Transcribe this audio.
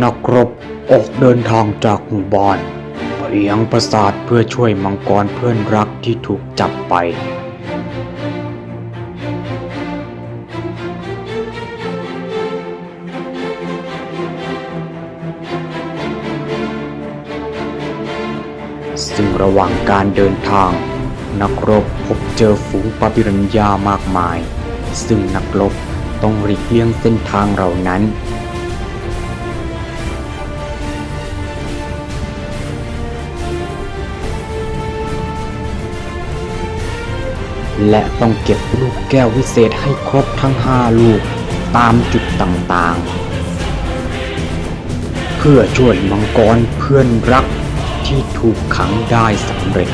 นักรบออกเดินทางจากหมู่บ้านไปยังปราสาทเพื่อช่วยมังกรเพื่อนรักที่ถูกจับไป ซึ่งระหว่างการเดินทาง นักรบพบเจอฝูงปาปิรัญญามากมาย ซึ่งนักรบต้องหลีกเลี่ยงเส้นทางเหล่านั้น และต้องเก็บลูกแก้ววิเศษให้ครบทั้งห้าลูกตามจุดต่างๆ เพื่อช่วยมังกรเพื่อนรักที่ถูกขังได้สำเร็จ